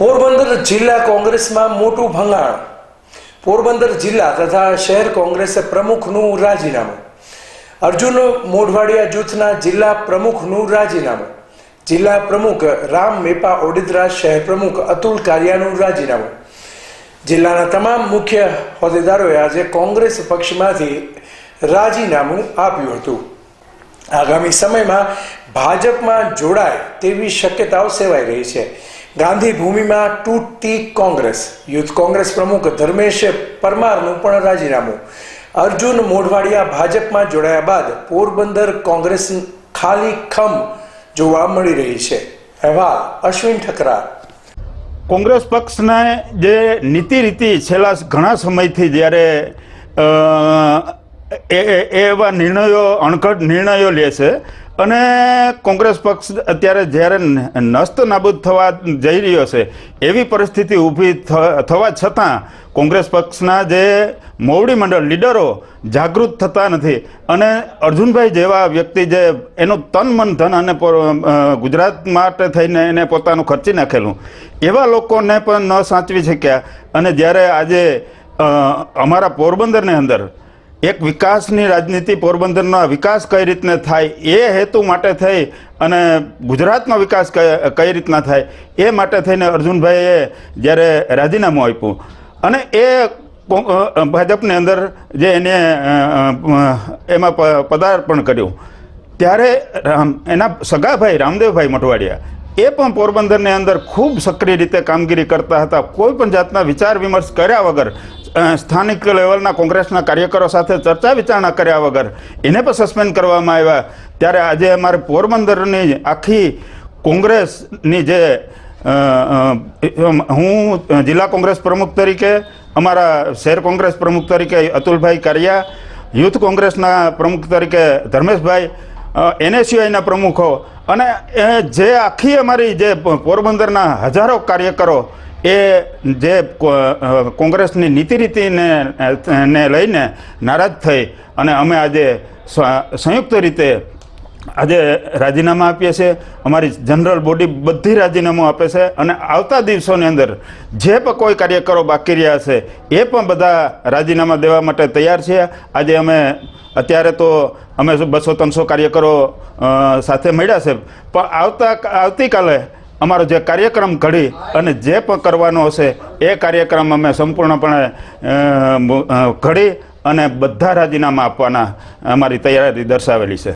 પોરબંદર જિલ્લા કોંગ્રેસમાં મોટું ભંગાણ. પોરબંદર જિલ્લા તથા શહેર કોંગ્રેસ પ્રમુખનું રાજીનામું. અર્જુન મોઢવાડિયા જૂથના જિલ્લા પ્રમુખનું રાજીનામું. જિલ્લા પ્રમુખ રામ મેપા ઓડિદ્રા શહેર પ્રમુખ અતુલ કારિયાનું રાજીનામું. જિલ્લાના તમામ મુખ્ય હોદ્દેદારોએ આજે કોંગ્રેસ પક્ષમાંથી રાજીનામું આપ્યું હતું. આગામી સમયમાં ભાજપમાં જોડાય તેવી શક્યતાઓ સેવાઈ રહી છે. ગાંધી ભૂમિમાં તૂટતી કોંગ્રેસ, યુથ કોંગ્રેસ પ્રમુખ ધર્મેશ પરમારનું પણ રાજીનામું. અર્જુન મોઢવાડિયા ભાજપમાં જોડાયા બાદ પોરબંદર કોંગ્રેસ ખાલી ખમ જોવા મળી રહી છે. અહેવાલ અશ્વિન ઠકરા કોંગ્રેસ પક્ષને જે નીતિ રીતિ છેલ્લા ઘણા સમયથી જ્યારે એ એવા નિર્ણયો, અણઘડ નિર્ણયો લે છે. અને કોંગ્રેસ પક્ષ અત્યારે જ્યારે નસ્ત નાબૂદ થવા જઈ રહ્યો છે, એવી પરિસ્થિતિ ઊભી થવા છતાં કોંગ્રેસ પક્ષના જે મોવડી મંડળ લીડરો જાગૃત થતા નથી. અને અર્જુનભાઈ જેવા વ્યક્તિ જે એનું તન, મન, ધન અને ગુજરાત માટે થઈને એને પોતાનું ખર્ચી નાખેલું, એવા લોકોને પણ ન સાચવી શક્યા. અને જ્યારે આજે અમારા પોરબંદરની અંદર એક વિકાસની રાજનીતિ પોરબંદરનો વિકાસ કઈ રીતને થાય, એ હેતુ માટે થઈ અને ગુજરાતનો વિકાસ કઈ રીતના થાય, એ માટે થઈને અર્જુનભાઈએ જ્યારે રાજીનામું આપ્યું અને એ ભાજપની અંદર જે એને એમાં પદાર્પણ કર્યું, ત્યારે એના સગાભાઈ રામદેવભાઈ મઠવાડિયા એ પણ પોરબંદરની અંદર ખૂબ સક્રિય રીતે કામગીરી કરતા હતા, કોઈ પણ જાતના વિચાર વિમર્શ કર્યા વગર સ્થાનિક લેવલના કોંગ્રેસના કાર્યકરો સાથે ચર્ચા વિચારણા કર્યા વગર એને પણ સસ્પેન્ડ કરવામાં આવ્યા. ત્યારે આજે અમારે પોરબંદરની આખી કોંગ્રેસની જે હું જિલ્લા કોંગ્રેસ પ્રમુખ તરીકે, અમારા શહેર કોંગ્રેસ પ્રમુખ તરીકે અતુલભાઈ કારિયા, યુથ કોંગ્રેસના પ્રમુખ તરીકે ધર્મેશભાઈ અ, એને સિવાયના પ્રમુખો અને જે આખી અમારી જે પોરબંદરના હજારો કાર્યકરો એ જે કોંગ્રેસની નીતિ રીતિને ને લઈને નારાજ થઈ અને અમે આજે સંયુક્ત રીતે આજે રાજીનામા આપીએ છીએ. અમારી જનરલ બોડી બધી રાજીનામું આપે છે અને આવતા દિવસોની અંદર જે પણ કોઈ કાર્યકરો બાકી રહ્યા છે, એ પણ બધા રાજીનામા દેવા માટે તૈયાર છે આજે અમે અત્યારે તો અમે બસો ત્રણસો કાર્યકરો સાથે મળ્યા છે. પણ આવતા આવતીકાલે અમારો જે કાર્યક્રમ ઘડી અને જે પણ કરવાનો હશે, એ કાર્યક્રમ અમે સંપૂર્ણપણે ઘડી અને બધા રાજીનામા આપવાના અમારી તૈયારી દર્શાવેલી છે.